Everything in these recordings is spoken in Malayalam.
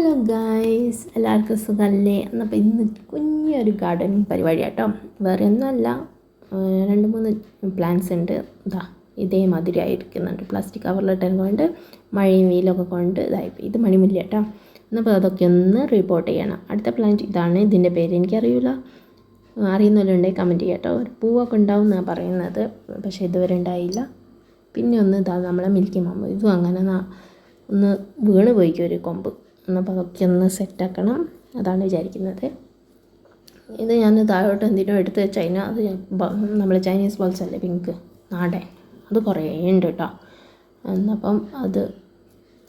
ഹലോ ഗായ്സ് എല്ലാവർക്കും സുഖമല്ലേ? എന്നപ്പോൾ ഇന്ന് കുഞ്ഞൊരു ഗാർഡനിങ് പരിപാടി കേട്ടോ വേറെ ഒന്നുമല്ല. രണ്ട് മൂന്ന് പ്ലാന്റ്സ് ഉണ്ട്. ഇതാ ഇതേമാതിരി ആയിരിക്കുന്നുണ്ട്. പ്ലാസ്റ്റിക് കവറിലിട്ടത് കൊണ്ട് മഴയും വെയിലൊക്കെ കൊണ്ട് ഇതായി ഇത് മണിമുല്ല കേട്ടോ. എന്നപ്പോൾ അതൊക്കെ ഒന്ന് റിപ്പോർട്ട് ചെയ്യണം. അടുത്ത പ്ലാന്റ് ഇതാണ്. ഇതിന്റെ പേര് എനിക്കറിയില്ല അറിയുന്നവരുണ്ടെങ്കിൽ കമന്റ് ചെയ്യാം കേട്ടോ. ഒരു പൂവൊക്കെ ഉണ്ടാവും എന്നാണ് പറയുന്നത്. പക്ഷേ ഇതുവരെ ഉണ്ടായില്ല. പിന്നെ ഒന്ന് ഇതാ നമ്മളെ മിൽക്കി മാമ്പ് ഇതും അങ്ങനെ ഒന്ന് വീണ് പോയിക്കും ഒരു കൊമ്പ്. എന്നപ്പോൾ അതൊക്കെ ഒന്ന് സെറ്റാക്കണം. അതാണ് വിചാരിക്കുന്നത്. ഇത് ഞാൻ താഴോട്ട് എന്തിനോ എടുത്ത് ചൈന അത് നമ്മൾ ചൈനീസ് ബോൾസ് അല്ലേ പിങ്ക് നാടൻ അത് കുറേ ഉണ്ട് കേട്ടോ എന്നപ്പം അത്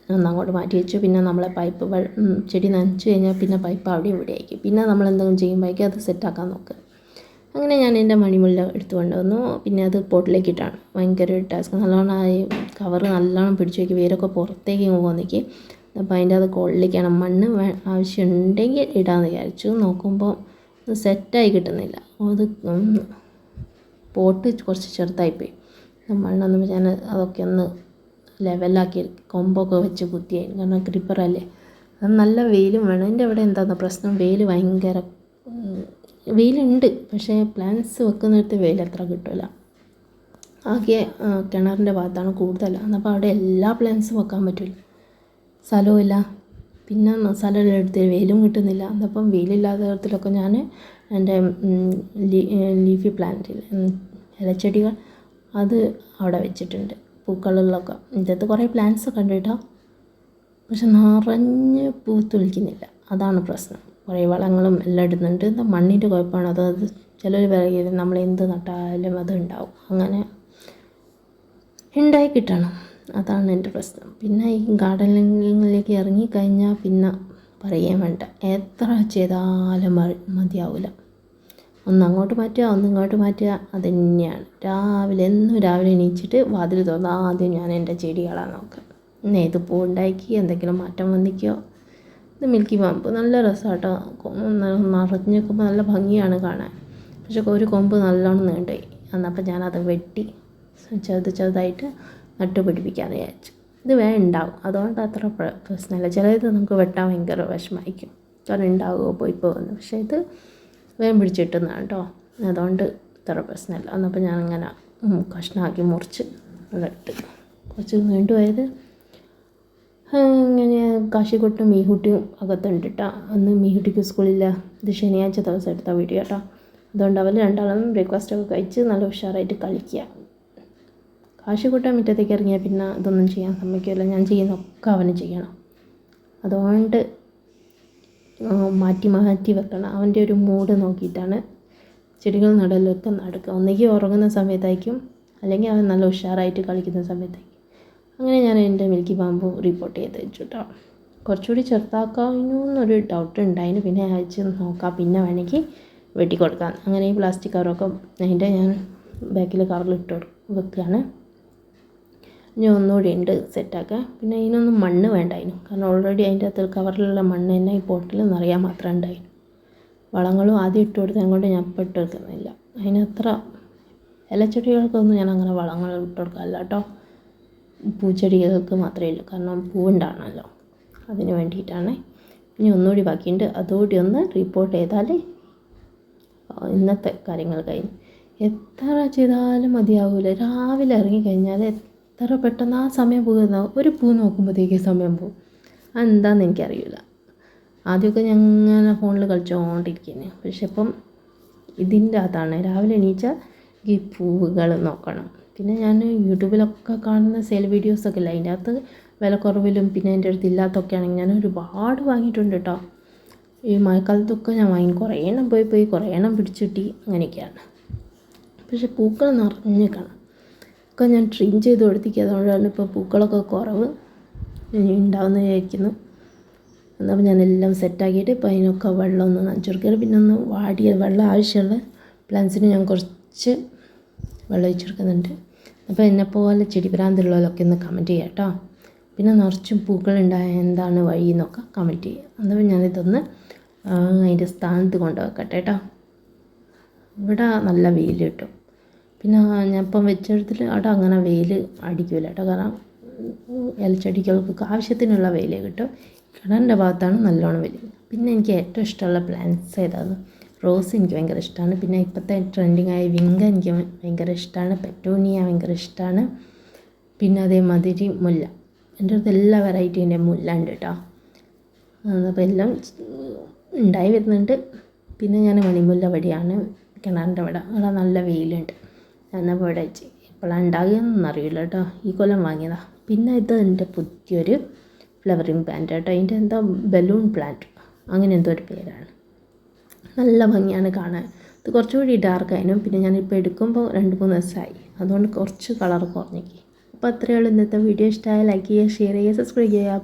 ഒന്ന് അങ്ങോട്ട് മാറ്റി വെച്ചു. പിന്നെ നമ്മളെ പൈപ്പ് ചെടി നനച്ചു കഴിഞ്ഞാൽ പിന്നെ പൈപ്പ് അവിടെ ഇവിടെ ആയിരിക്കും. പിന്നെ നമ്മൾ എന്തെങ്കിലും ചെയ്യുമ്പോഴേക്കും അത് സെറ്റാക്കാൻ നോക്കുക അങ്ങനെ ഞാൻ എന്റെ മണിമുല്ല എടുത്തു കൊണ്ടുവന്നു. പിന്നെ അത് പോട്ടിലേക്ക് ഇട്ടാണ് ഭയങ്കര ടാസ്ക് നല്ലോണം ആയി കവറ് നല്ലോണം പിടിച്ചു വയ്ക്കും വേരൊക്കെ പുറത്തേക്ക് പോകുന്നേക്ക് അപ്പോൾ അതിന്റെ അത് കൊള്ളിക്കണം മണ്ണ് ആവശ്യമുണ്ടെങ്കിൽ ഇടാമെന്ന് വിചാരിച്ചു. നോക്കുമ്പോൾ സെറ്റായി കിട്ടുന്നില്ല. അത് പോട്ട് കുറച്ച് ചെറുതായിപ്പോയി. മണ്ണൊന്നും ഞാൻ അതൊക്കെ ഒന്ന് ലെവലാക്കി കൊമ്പൊക്കെ വെച്ച് കുത്തിയായിരുന്നു. കാരണം ക്രിപ്പറല്ലേ അത് നല്ല വെയിലും വേണം. എന്റെ അവിടെ എന്താണെന്ന് പ്രശ്നം? വെയിൽ ഭയങ്കര വെയിലുണ്ട്. പക്ഷേ പ്ലാന്റ്സ് വെക്കുന്നിടത്ത് വെയിൽ അത്ര കിട്ടില്ല ആകെ കിണറിന്റെ ഭാഗത്താണ് കൂടുതൽ. എന്നപ്പോൾ അവിടെ എല്ലാ പ്ലാന്റ്സും വെക്കാൻ പറ്റില്ല സ്ഥലവുമില്ല പിന്നെ സ്ഥലം എടുത്ത് വെയിലും കിട്ടുന്നില്ല. അതപ്പം വെയിലില്ലാത്ത തരത്തിലൊക്കെ ഞാൻ എന്റെ ലീഫി പ്ലാന്റിൽ ഇലച്ചെടികൾ അത് അവിടെ വെച്ചിട്ടുണ്ട്. പൂക്കളിലൊക്കെ. ഇതത്ത് കുറേ പ്ലാന്റ്സ് ഉണ്ട് കേട്ടോ. പക്ഷെ നിറഞ്ഞ് പൂത്തൊളിക്കുന്നില്ല അതാണ് പ്രശ്നം. കുറേ വളങ്ങളും എല്ലാം ഇടുന്നുണ്ട്. മണ്ണിന്റെ കുഴപ്പമാണ്? അത് ചിലർ പറയുന്നത് നമ്മൾ എന്ത് നട്ടാലും അത് ഉണ്ടാവും. അങ്ങനെ ഉണ്ടായി കിട്ടണം. അതാണ് എന്റെ പ്രശ്നം. പിന്നെ ഈ ഗാർഡനിങ്ങിലേക്ക് ഇറങ്ങിക്കഴിഞ്ഞാൽ പിന്നെ പറയാൻ വേണ്ട. എത്ര ചെയ്താലും മതിയാവില്ല ഒന്ന് അങ്ങോട്ട് മാറ്റുക ഒന്ന് ഇങ്ങോട്ട് മാറ്റുക അത് തന്നെയാണ്. രാവിലെ എന്നും രാവിലെ എണീച്ചിട്ട് വാതിൽ തുറന്ന് ആദ്യം ഞാൻ എന്റെ ചെടികളാണ് നോക്കുക. പിന്നെ ഏത് പൂ ഉണ്ടാക്കി എന്തെങ്കിലും മാറ്റം വന്നിക്കോ ഇത് മിൽക്കി പാമ്പ്. നല്ല രസമാട്ടോ. നിറഞ്ഞ് നിൽക്കുമ്പോൾ നല്ല ഭംഗിയാണ് കാണാൻ. പക്ഷെ ഒരു കൊമ്പ് നല്ലോണം നീണ്ടായി എന്നപ്പോൾ ഞാനത് വെട്ടി. ചെറുത് ചെറുതായിട്ട് നട്ടു പിടിപ്പിക്കാമെന്ന് വിചാരിച്ചു. ഇത് വേഗം ഉണ്ടാവും. അതുകൊണ്ട് അത്ര പ്രശ്നമില്ല. ചിലത് നമുക്ക് വെട്ടാൻ ഭയങ്കര വിഷമായിരിക്കും കാരണം ഉണ്ടാവുമോ പോയി പോകുന്നു. പക്ഷേ ഇത് വേഗം പിടിച്ചിട്ടുന്നതാണ് കേട്ടോ അതുകൊണ്ട് ഇത്ര പ്രശ്നമില്ല. എന്നപ്പോൾ ഞാനങ്ങനെ കഷ്ണമാക്കി മുറിച്ച് അതിട്ട് കുറച്ച് നീണ്ടുപോയത് ഇങ്ങനെ കാശിക്കുട്ടും മീഹുട്ടിയും അകത്തുണ്ട് കേട്ടോ അന്ന് മീഹുട്ടിക്ക് സ്കൂളില്ല. ഇത് ശനിയാഴ്ച ദിവസം എടുത്ത വീഡിയോ കേട്ടോ അതുകൊണ്ട് അവർ രണ്ടാളും ബ്രേക്ക്ഫാസ്റ്റ് ഒക്കെ കഴിച്ച് നല്ല ഉഷാറായിട്ട് കളിക്കുക കാശിക്കുട്ടൻ മുറ്റത്തേക്ക് ഇറങ്ങിയാൽ പിന്നെ ഇതൊന്നും ചെയ്യാൻ സമ്മതിക്കില്ല ഞാൻ ചെയ്യുന്നൊക്കെ അവന് ചെയ്യണം. അതുകൊണ്ട് മാറ്റി മാറ്റി വെക്കണം. അവന്റെ ഒരു മൂഡ് നോക്കിയിട്ടാണ് ചെടികൾ നടലൊക്കെ നടക്കുക. ഒന്നുകിൽ ഉറങ്ങുന്ന സമയത്തായിരിക്കും അല്ലെങ്കിൽ അവൻ നല്ല ഉഷാറായിട്ട് കളിക്കുന്ന സമയത്തായിരിക്കും. അങ്ങനെ ഞാൻ എന്റെ മിൽക്കി ബാമ്പു റിപ്പോർട്ട് ചെയ്ത് വെച്ചു കേട്ടോ കുറച്ചുകൂടി ചെറുതാക്കാനു എന്നൊരു ഡൗട്ട് ഉണ്ടായിരുന്നു. പിന്നെ അയച്ച് നോക്കാം. പിന്നെ വേണമെങ്കിൽ വെട്ടിക്കൊടുക്കാം. അങ്ങനെ ഈ പ്ലാസ്റ്റിക് കവറൊക്കെ അതിന്റെ ഞാൻ ബാക്കിൽ കവറിലിട്ട് വെക്കുകയാണ്. ഇനി ഒന്നുകൂടി ഉണ്ട് സെറ്റാക്കാൻ. പിന്നെ അതിനൊന്നും മണ്ണ് വേണ്ടായിരുന്നു. കാരണം ഓൾറെഡി അതിന്റെ അകത്ത് കവറിലുള്ള മണ്ണ് തന്നെ ഈ പോട്ടിൽ നിറയാൻ മാത്രം ഉണ്ടായിരുന്നു. വളങ്ങളും ആദ്യം ഇട്ട് കൊടുത്തത് കൊണ്ട് ഞാൻ ഇപ്പം ഇട്ട് കൊടുക്കുന്നില്ല. അതിനത്ര ഇലച്ചെടികൾക്കൊന്നും ഞാൻ അങ്ങനെ വളങ്ങൾ ഇട്ട് കൊടുക്കാറില്ല കേട്ടോ. പൂച്ചെടികൾക്ക് മാത്രമേ ഉള്ളൂ. കാരണം പൂവുണ്ടാണല്ലോ. അതിന് വേണ്ടിയിട്ടാണ്. ഇനി ഒന്നുകൂടി ബാക്കിയുണ്ട്. അതുകൂടി ഒന്ന് റിപ്പോർട്ട് ചെയ്താൽ ഇന്നത്തെ കാര്യങ്ങൾ കഴിഞ്ഞു. എത്ര ചെയ്താലും മതിയാവില്ല രാവിലെ ഇറങ്ങിക്കഴിഞ്ഞാൽ എത്ര പെട്ടെന്ന് ആ സമയം പോകുന്ന ഒരു പൂ നോക്കുമ്പോഴത്തേക്ക് സമയം പോകും. അതെന്താണെന്ന് എനിക്കറിയില്ല. ആദ്യമൊക്കെ ഞാൻ ഇങ്ങനെ ഫോണിൽ കളിച്ചോണ്ടിരിക്കുന്നു പക്ഷെ ഇപ്പം ഇതിന്റെ അകത്താണ്. രാവിലെ എണീച്ചാൽ ഈ പൂവുകൾ നോക്കണം. പിന്നെ ഞാൻ യൂട്യൂബിലൊക്കെ കാണുന്ന സെയിൽ വീഡിയോസൊക്കെ ഇല്ല? അതിന്റെ അകത്ത് വിലക്കുറവിലും പിന്നെ എന്റെ അടുത്ത് ഇല്ലാത്തൊക്കെ ആണെങ്കിൽ ഞാൻ ഒരുപാട് വാങ്ങിയിട്ടുണ്ട് കേട്ടോ. ഈ മഴക്കാലത്തൊക്കെ ഞാൻ വാങ്ങി. കുറേ എണ്ണം പോയി പോയി കുറേ എണ്ണം പിടിച്ചിട്ടി അങ്ങനെയൊക്കെയാണ്. പക്ഷെ പൂക്കൾ നിറഞ്ഞ് കാണാം. ഒക്കെ ഞാൻ ട്രീം ചെയ്ത് കൊടുത്തിരിക്കുക അതുകൊണ്ടാണ് ഇപ്പോൾ പൂക്കളൊക്കെ കുറവ്. ഉണ്ടാവുന്ന വിചാരിക്കുന്നു. എന്നപ്പോൾ ഞാനെല്ലാം സെറ്റാക്കിയിട്ട് ഇപ്പോൾ അതിനൊക്കെ വെള്ളം ഒന്ന് നനച്ചു കൊടുക്കുക പിന്നെ ഒന്ന് വാടിയ വെള്ളം ആവശ്യമുള്ള പ്ലാന്റ്സിന് ഞാൻ കുറച്ച് വെള്ളം ഒഴിച്ചു കൊടുക്കുന്നുണ്ട്. അപ്പോൾ എന്നെപ്പോലെ ചെടി ഭ്രാന്തുള്ളവരൊക്കെ ഒന്ന് കമന്റ് ചെയ്യാം കേട്ടോ. പിന്നെ നിറച്ചും പൂക്കളുണ്ടായ എന്താണ് വഴി എന്നൊക്കെ കമന്റ് ചെയ്യുക. എന്നപ്പോൾ ഞാനിതൊന്ന് അതിന്റെ സ്ഥാനത്ത് കൊണ്ടുവെക്കട്ടെ കേട്ടോ. ഇവിടെ നല്ല വെയിൽ കിട്ടും. പിന്നെ ഞാൻ ഇപ്പം വെച്ചിടത്തിൽ അവിടെ അങ്ങനെ വെയിൽ അടിക്കില്ല കേട്ടോ. കാരണം ഇലച്ചെടികൾക്ക് ആവശ്യത്തിനുള്ള വെയിൽ കിട്ടും. കിണറിന്റെ ഭാഗത്താണ് നല്ലോണം വെയിൽ പിന്നെ എനിക്ക് ഏറ്റവും ഇഷ്ടമുള്ള പ്ലാന്റ്സ് ഏതാണ്? റോസ് എനിക്ക് ഭയങ്കര ഇഷ്ടമാണ്. പിന്നെ ഇപ്പോഴത്തെ ട്രെൻഡിങ് ആയ വിങ്ക എനിക്ക് ഭയങ്കര ഇഷ്ടമാണ്. പെറ്റോണിയ ഭയങ്കര ഇഷ്ടമാണ്. പിന്നെ അതേമാതിരി മുല്ല. എന്റെ അടുത്ത് എല്ലാ വെറൈറ്റീന്റെ മുല്ല ഉണ്ട് കേട്ടോ. അപ്പോൾ എല്ലാം ഉണ്ടായി വരുന്നുണ്ട്. പിന്നെ ഞാൻ മണിമുല്ല വഴിയാണ് കിണറിന്റെ വട. അവിടെ നല്ല വെയിലുണ്ട്. എന്നപ്പോൾ ഇവിടെ എപ്പോഴാണ് ഉണ്ടാകുകയെന്നൊന്നും അറിയില്ല കേട്ടോ ഈ കൊല്ലം വാങ്ങിയതാ. പിന്നെ ഇത് എന്റെ പുതിയൊരു ഫ്ലവറിങ് പ്ലാന്റ് കേട്ടോ അതിന്റെ എന്താ ബലൂൺ പ്ലാന്റ് അങ്ങനെ എന്തോ ഒരു പേരാണ്. നല്ല ഭംഗിയാണ് കാണാൻ. ഇത് കുറച്ചുകൂടി ഡാർക്കായിരുന്നു പിന്നെ ഞാനിപ്പോൾ എടുക്കുമ്പോൾ രണ്ട് മൂന്ന് ദിവസമായി. അതുകൊണ്ട് കുറച്ച് കളർ കുറഞ്ഞേക്ക് അപ്പോൾ അത്രയേ ഉള്ളൂ. ഇന്നത്തെ വീഡിയോ ഇഷ്ടമായ ലൈക്ക് ചെയ്യുക ഷെയർ ചെയ്യുക സബ്സ്ക്രൈബ് ചെയ്യുക.